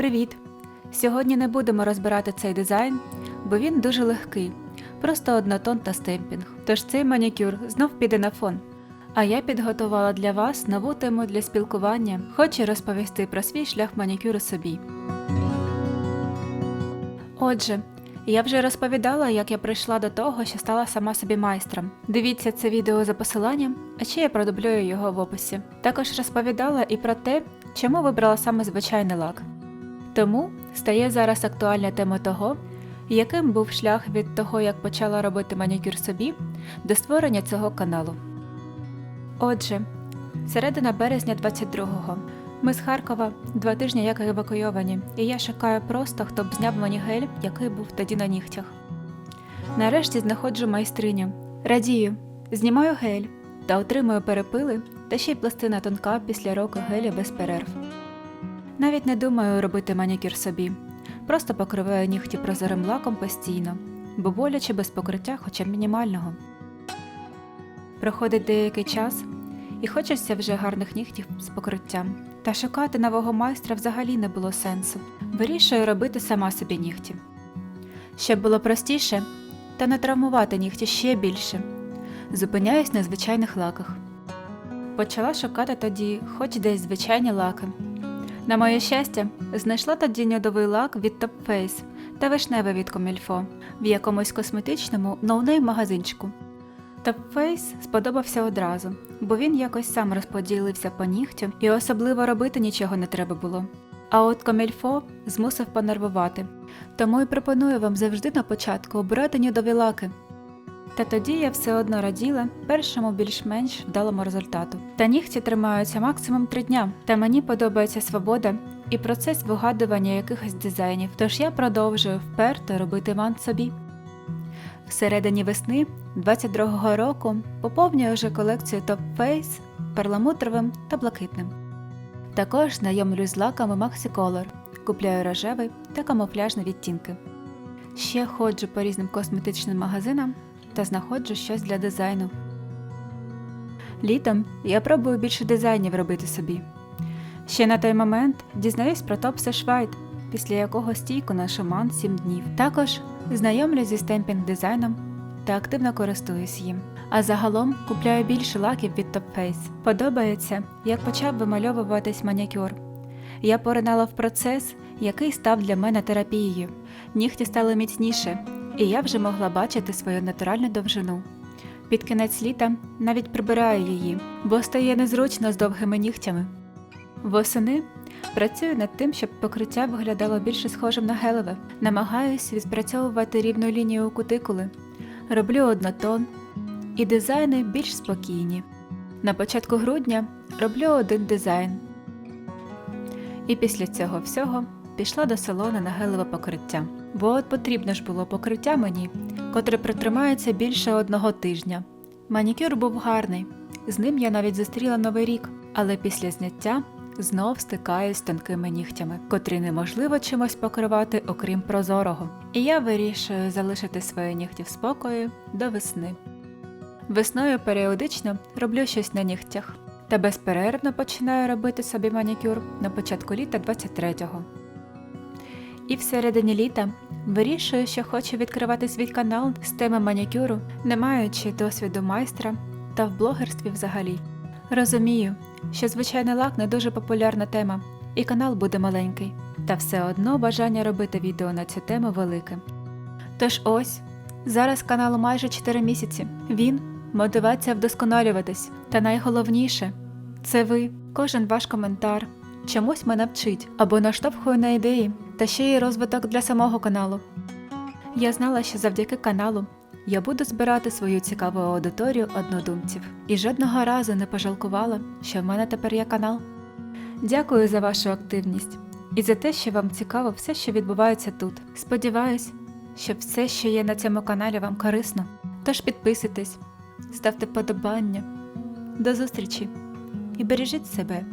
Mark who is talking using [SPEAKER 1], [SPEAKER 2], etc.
[SPEAKER 1] Привіт! Сьогодні не будемо розбирати цей дизайн, бо він дуже легкий, просто однотон та стемпінг. Тож цей манікюр знов піде на фон. А я підготувала для вас нову тему для спілкування, хочу розповісти про свій шлях манікюру собі. Отже, я вже розповідала, як я прийшла до того, що стала сама собі майстром. Дивіться це відео за посиланням, а ще я продублюю його в описі. Також розповідала і про те, чому вибрала саме звичайний лак. Тому стає зараз актуальна тема того, яким був шлях від того, як почала робити манікюр собі, до створення цього каналу. Отже, середина березня 22-го. Ми з Харкова два тижні як евакуйовані, і я шукаю просто, хто б зняв мені гель, який був тоді на нігтях. Нарешті знаходжу майстриню. Радію, знімаю гель та отримую перепили та ще й пластина тонка після року геля без перерв. Навіть не думаю робити манікюр собі, просто покриваю нігті прозорим лаком постійно, бо боляче без покриття, хоча б мінімального. Проходить деякий час, і хочеться вже гарних нігтів з покриттям. Та шукати нового майстра взагалі не було сенсу. Вирішую робити сама собі нігті. Щоб було простіше, та не травмувати нігті ще більше. Зупиняюсь на звичайних лаках. Почала шукати тоді, хоч десь звичайні лаки. На моє щастя, знайшла тоді нюдовий лак від Top Face та вишневий від Комільфо в якомусь косметичному ноунейм магазинчику. Top Face сподобався одразу, бо він якось сам розподілився по нігтю і особливо робити нічого не треба було. А от Комільфо змусив понервувати, тому і пропоную вам завжди на початку обирати нюдові лаки. Та тоді я все одно раділа першому більш-менш вдалому результату. Та нігті тримаються максимум три дня, та мені подобається свобода і процес вигадування якихось дизайнів, тож я продовжую вперто робити мант собі. Всередині весни 22-го року поповнюю вже колекцію Top Face перламутровим та блакитним. Також знайомлюсь з лаками Maxi купляю рожевий та камуфляжні відтінки. Ще ходжу по різним косметичним магазинам та знаходжу щось для дизайну. Літом я пробую більше дизайнів робити собі. Ще на той момент дізнаюсь про топ White, після якого стійку на шаман 7 днів. Також знайомлюсь зі стемпінг дизайном та активно користуюсь їм. А загалом купляю більше лаків від Face. Подобається, як почав вимальовуватись манікюр. Я поринала в процес, який став для мене терапією. Нігті стали міцніше, і я вже могла бачити свою натуральну довжину. Під кінець літа навіть прибираю її, бо стає незручно з довгими нігтями. Восени працюю над тим, щоб покриття виглядало більше схожим на гелеве. Намагаюсь відпрацьовувати рівну лінію кутикули, роблю однотон і дизайни більш спокійні. На початку грудня роблю один дизайн. І після цього всього пішла до салону на гелеве покриття. Бо от потрібно ж було покриття мені, котре протримається більше одного тижня. Манікюр був гарний, з ним я навіть зустріла новий рік, але після зняття знов стикаюсь з тонкими нігтями, котрі неможливо чимось покривати, окрім прозорого. І я вирішую залишити свої нігті в спокої до весни. Весною періодично роблю щось на нігтях та безперервно починаю робити собі манікюр на початку літа 23-го. І всередині літа вирішую, що хочу відкривати свій канал з теми манікюру, не маючи досвіду майстра та в блогерстві взагалі. Розумію, що звичайний лак не дуже популярна тема, і канал буде маленький, та все одно бажання робити відео на цю тему велике. Тож ось, зараз каналу майже 4 місяці. Він мотивація вдосконалюватись, та найголовніше це ви, кожен ваш коментар чомусь мене вчить або наштовхує на ідеї, та ще й розвиток для самого каналу. Я знала, що завдяки каналу я буду збирати свою цікаву аудиторію однодумців і жодного разу не пожалкувала, що в мене тепер є канал. Дякую за вашу активність і за те, що вам цікаво все, що відбувається тут. Сподіваюсь, що все, що є на цьому каналі, вам корисно. Тож підписуйтесь, ставте вподобання. До зустрічі і бережіть себе.